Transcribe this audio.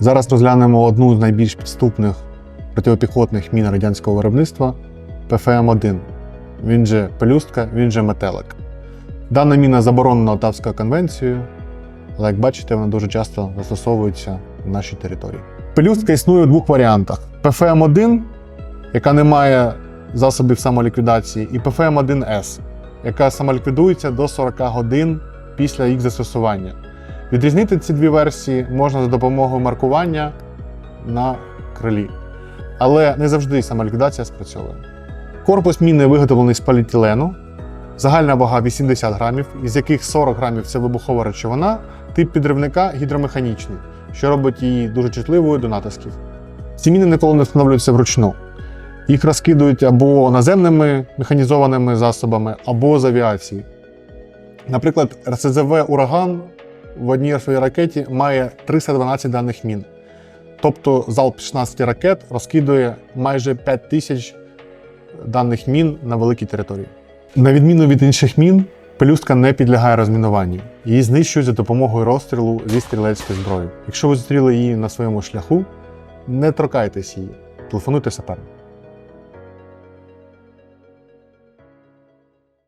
Зараз розглянемо одну з найбільш підступних протипіхотних мін радянського виробництва ПФМ-1. Він же пелюстка, він же метелик. Дана міна заборонена Отавською конвенцією, але як бачите, вона дуже часто застосовується в нашій території. Пелюстка існує у двох варіантах: ПФМ-1, яка не має засобів самоліквідації, і ПФМ-1С, яка самоліквідується до 40 годин після їх застосування. Відрізнити ці дві версії можна за допомогою маркування на крилі. Але не завжди самоліквідація спрацьовує. Корпус міни виготовлений з поліетилену, загальна вага 80 грамів, із яких 40 грамів це вибухова речовина, тип підривника гідромеханічний, що робить її дуже чутливою до натисків. Ці міни ніколи не встановлюються вручну. Їх розкидують або наземними механізованими засобами, або з авіації. Наприклад, РСЗВ Ураган в одній своїй ракеті має 312 даних мін. Тобто залп 16 ракет розкидує майже 5 тисяч даних мін на великій території. На відміну від інших мін, пелюстка не підлягає розмінуванню. Її знищують за допомогою розстрілу зі стрілецької зброї. Якщо ви зустріли її на своєму шляху, не торкайтесь її, телефонуйте саперам.